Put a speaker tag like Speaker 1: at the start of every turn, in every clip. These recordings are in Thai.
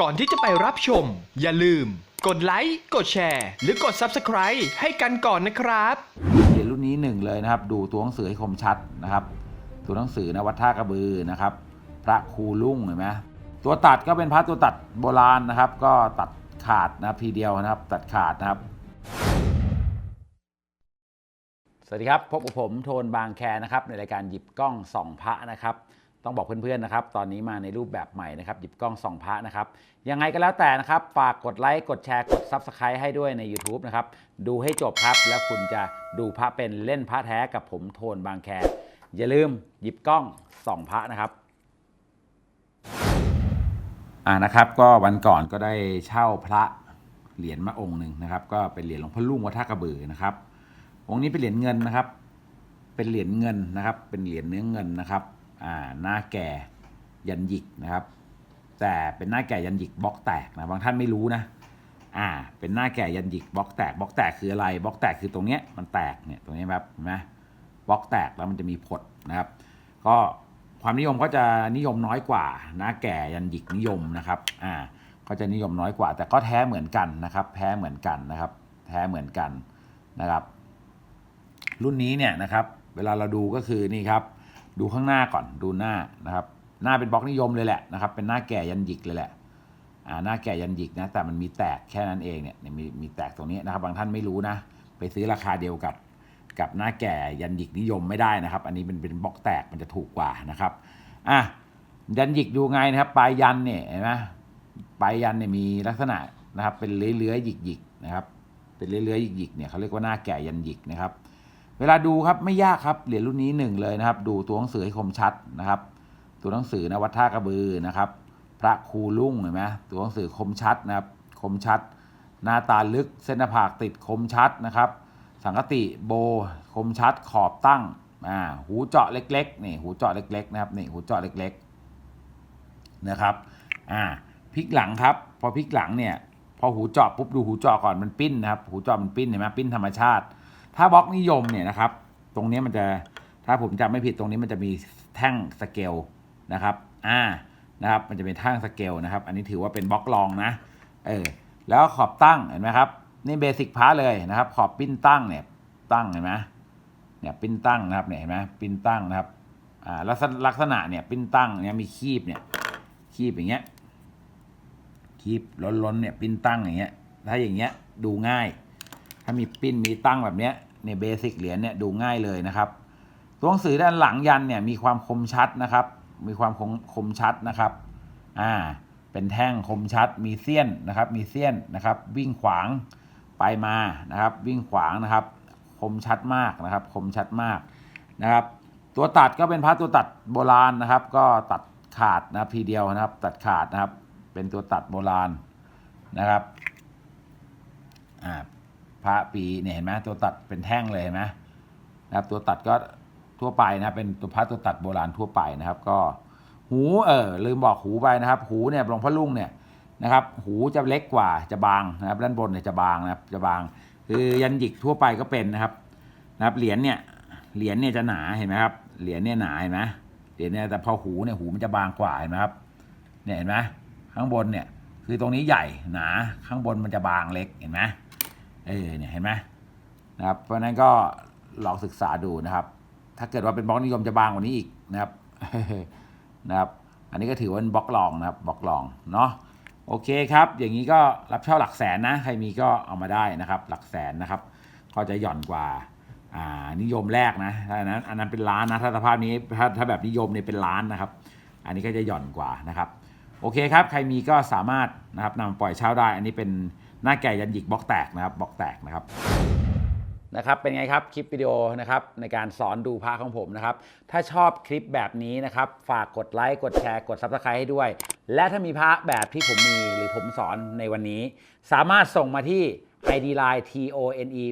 Speaker 1: ก่อนที่จะไปรับชม อย่าลืม กดไลค์กดแชร์ หรือกด Subscribe ให้กันก่อนนะครับ
Speaker 2: เหรียญรุ่นนี้หนึ่งเลยนะครับ ดูตัวหนังสือให้คมชัดนะครับตัวหนังสือนะวัดท่ากระบือนะครับ พระครูลุ่งเห็นไหมตัวตัดก็เป็นพระตัวตัดโบราณนะครับ ก็ตัดขาดนะครับทีเดียวนะครับ ตัดขาดนะครับ สวัสดีครับ พบกับผมโทนบางแคนะครับ ในรายการหยิบกล้องส่องพระนะครับ ต้องบอกเพื่อนๆนะครับตอนนี้มาในรูปแบบใหม่นะครับหยิบกล้องส่องพระนะครับยังไงก็แล้วแต่นะครับ ฝากกดไลค์กดแชร์กด Subscribe ให้ด้วยใน YouTube นะครับดูให้จบครับแล้วคุณจะดูพระเป็นเล่นพระแท้กับผมโทนบางแคอย่าลืมหยิบกล้องส่องพระนะครับอ่านะครับก็วันก่อนก็ได้เช่าพระเหรียญมาองค์หนึ่งนะครับ ก็เป็นเหรียญหลวงพ่อลุ่งวัดท่ากระบือนะครับองค์นี้เป็นเหรียญเงินนะครับ เป็นเหรียญเงินนะครับ เป็นเหรียญเนื้อเงินนะครับ อ่าหน้าแก่ยันหยิกนะครับ แต่เป็นหน้าแก่ยันหยิกบล็อกแตกนะบางท่านไม่รู้นะอ่าเป็นหน้าแก่ยันหยิกบล็อกแตกบล็อกแตกคืออะไรบล็อกแตกคือตรงเนี้ยมันแตกเนี่ยตรงนี้แบบเห็นไหมบล็อกแตกแล้วมันจะมีผดนะครับ ก็ความนิยมก็จะนิยมน้อยกว่าหน้าแก่ยันหยิกนิยมนะครับอ่าก็จะนิยมน้อยกว่า แต่ก็แท้เหมือนกันนะครับแพ้เหมือนกันนะครับ แท้เหมือนกันนะครับ รุ่นนี้เนี่ยนะครับ เวลาเราดูก็คือนี่ครับ ดูข้างหน้าก่อนดูหน้านะครับ หน้าเป็นบล็อกนิยมเลยแหละนะครับ เป็นหน้าแก่ยันหยิกเลยแหละอ่าหน้าแก่ยันหยิกนะแต่มันมีแตกแค่นั้นเองเนี่ยมีมีแตกตรงนี้นะครับ บางท่านไม่รู้นะ ไปซื้อราคาเดียวกับกับหน้าแก่ยันหยิกนิยมไม่ได้นะครับ อันนี้เป็นเป็นบล็อกแตกมันจะถูกกว่านะครับอะยันหยิกดูไงนะครับ ปลายยันเนี่ยเห็นไหมปลายยันเนี่ยมีลักษณะนะครับ เป็นเลื้อยๆหยิกๆนะครับ เป็นเลื้อยๆหยิกๆเนี่ยเขาเรียกว่าหน้าแก่ยันหยิกนะครับ เวลาดูครับไม่ยากครับเหรียญรุ่นนี้หนึ่งเลยนะครับ ดูตัวหนังสือให้คมชัดนะครับ ตัวหนังสือนะวัดท่ากระบือนะครับ พระครูลุ่งเห็นไหมตัวหนังสือคมชัดนะครับ คมชัด หน้าตาลึกเส้นหน้าผากติดคมชัดนะครับ สังกติโบคมชัดขอบตั้งอ่าหูเจาะเล็กๆนี่หูเจาะเล็กๆนะครับนี่หูเจาะเล็กๆนะครับอ่าพลิกหลังครับ พอพลิกหลังเนี่ยพอหูเจาะปุ๊บดูหูเจาะก่อนมันปิ้นนะครับหูเจาะมันปิ้นเห็นไหมปิ้นธรรมชาติ ถ้าบล็อกนิยมเนี่ยนะครับ ตรงนี้มันจะถ้าผมจำไม่ผิดตรงนี้มันจะมีแท่งสเกลนะครับอ่านะครับ มันจะเป็นแท่งสเกลนะครับ อันนี้ถือว่าเป็นบล็อกรองนะเออแล้วขอบตั้งเห็นไหมครับนี่เบสิกพาร์เลยนะครับ ขอบปิ้นตั้งเนี่ยตั้งเห็นไหมเนี่ยปิ้นตั้งนะครับเนี่ยเห็นไหมปิ้นตั้งนะครับอ่าลักษณะลักษณะเนี่ยปิ้นตั้งเนี่ยมีคีบเนี่ยคีบอย่างเงี้ยคีบล้นๆเนี่ยปิ้นตั้งอย่างเงี้ยถ้าอย่างเงี้ยดูง่าย ถ้ามีปิ้นมีตั้งแบบเนี้ยเนี่ยเบสิกเหรียญเนี่ยดูง่ายเลยนะครับ ตัวหนังสือด้านหลังยันเนี่ยมีความคมชัดนะครับ มีความคมคมชัดนะครับอ่าเป็นแท่งคมชัดมีเสี้ยนนะครับ มีเสี้ยนนะครับ วิ่งขวางไปมานะครับ วิ่งขวางนะครับ คมชัดมากนะครับ คมชัดมากนะครับ ตัวตัดก็เป็นพระตัวตัดโบราณนะครับ ก็ตัดขาดนะครับทีเดียวนะครับ ตัดขาดนะครับ เป็นตัวตัดโบราณนะครับอ่า พระปีเนี่ยเห็นไหมตัวตัดเป็นแท่งเลยเห็นไหมนะครับตัวตัดก็ทั่วไปนะเป็นตัวพระตัวตัดโบราณทั่วไปนะครับ ก็หูเออลืมบอกหูไปนะครับ หูเนี่ยหลวงพ่อลุงเนี่ยนะครับ หูจะเล็กกว่าจะบางนะครับ ด้านบนเนี่ยจะบางนะครับจะบาง คือยันหยิกทั่วไปก็เป็นนะครับนะครับเหรียญเนี่ยเหรียญเนี่ยจะหนาเห็นไหมครับเหรียญเนี่ยหนาเห็นไหมเหรียญเนี่ยแต่พอหูเนี่ยหูมันจะบางกว่าเห็นไหมครับเนี่ยเห็นไหมข้างบนเนี่ยคือตรงนี้ใหญ่หนาข้างบนมันจะบางเล็กเห็นไหม เออเนี่ยเห็นไหมนะครับเพราะนั้นก็ลองศึกษาดูนะครับ ถ้าเกิดว่าเป็นบล็อกนิยมจะบางกว่านี้อีกนะครับนะครับ อันนี้ก็ถือว่าเป็นบล็อกรองนะครับบล็อกรองเนาะโอเคครับ อย่างนี้ก็รับเช่าหลักแสนนะใครมีก็เอามาได้นะครับ หลักแสนนะครับ ก็จะหย่อนกว่าอ่านิยมแรกนะถ้าอันนั้นอันนั้นเป็นล้านนะถ้าสภาพนี้ถ้าถ้าแบบนิยมเนี่ยเป็นล้านนะครับ อันนี้ก็จะหย่อนกว่านะครับ โอเคครับ ใครมีก็สามารถนะครับนำมาปล่อยเช่าได้ อันนี้เป็น หน้าแก่ยันหยิกบล็อกแตกนะครับบล็อกแตกนะครับนะครับเป็นไงครับคลิปวิดีโอนะครับในการสอนดูพระของผมนะครับ ถ้าชอบคลิปแบบนี้นะครับ ฝากกดไลค์กดแชร์กด Subscribe ให้ด้วย และถ้ามีพระแบบที่ผมมีหรือผมสอนในวันนี้ สามารถส่งมาที่ ID Line TONE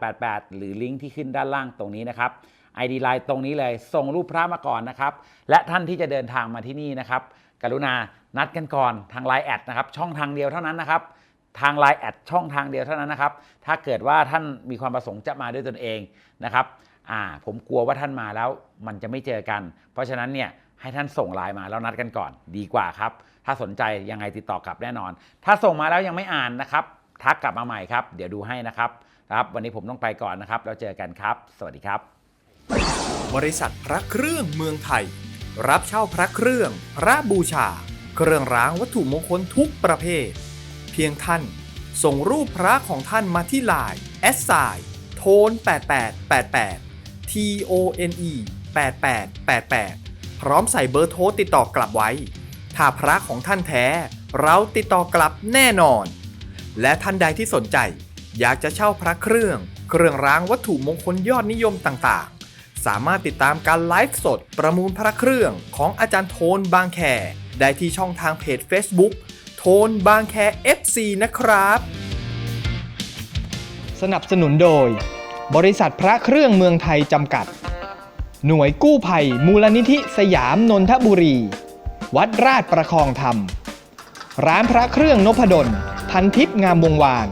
Speaker 2: 8888 หรือลิงก์ที่ขึ้นด้านล่างตรงนี้นะครับ ID Line ตรงนี้เลยส่งรูปพระมาก่อนนะครับ และท่านที่จะเดินทางมาที่นี่นะครับ กรุณานัดกันก่อนทาง Line แอดนะครับช่องทางเดียวเท่านั้นนะครับ ทาง Line แอดช่องทางเดียวเท่านั้นนะครับ ถ้าเกิดว่าท่านมีความประสงค์จะมาด้วยตนเองนะครับอ่าผมกลัวว่าท่านมาแล้วมันจะไม่เจอกัน เพราะฉะนั้นเนี่ยให้ท่านส่งไลน์มาแล้วนัดกันก่อนดีกว่าครับ ถ้าสนใจยังไงติดต่อกลับแน่นอน ถ้าส่งมาแล้วยังไม่อ่านนะครับ ทักกลับมาใหม่ครับ เดี๋ยวดูให้นะครับครับ วันนี้ผมต้องไปก่อนนะครับ แล้วเจอกันครับ สวัสดีครับ
Speaker 3: บริษัทพระเครื่องเมืองไทย รับเช่าพระเครื่อง พระบูชา เครื่องรางวัตถุมงคลทุกประเภท เพียงท่าน ส่งรูปพระของท่านมาที่ไลน์แอสไซโทน8888 T O N E 8888 พร้อมใส่เบอร์โทรติดต่อกลับไว้ ถ้าพระของท่านแท้ เราติดต่อกลับแน่นอน และท่านใดที่สนใจ อยากจะเช่าพระเครื่อง เครื่องรางวัตถุมงคลยอดนิยมต่างๆ สามารถติดตามการไลฟ์สดประมูลพระเครื่องของอาจารย์โทนบางแคได้ที่ช่องทางเพจ Facebook โทนบางแค FC นะครับ
Speaker 1: สนับสนุนโดย บริษัทพระเครื่องเมืองไทยจำกัด หน่วยกู้ภัย มูลนิธิสยามนนทบุรี วัดราชประคองธรรม ร้านพระเครื่องนพดล พันทิพย์งามวงวาน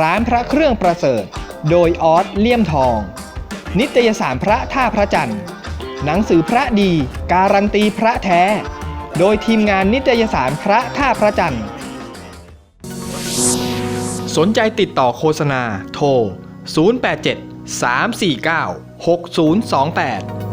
Speaker 1: ร้านพระเครื่องประเสริฐ โดยออสเลี่ยมทอง นิตยสารพระท่าพระจันทร์ หนังสือพระดี การันตีพระแท้ โดยทีมงานนิตยสารพระท่าพระจันทร์ สนใจติดต่อโฆษณาโทร 087 349 6028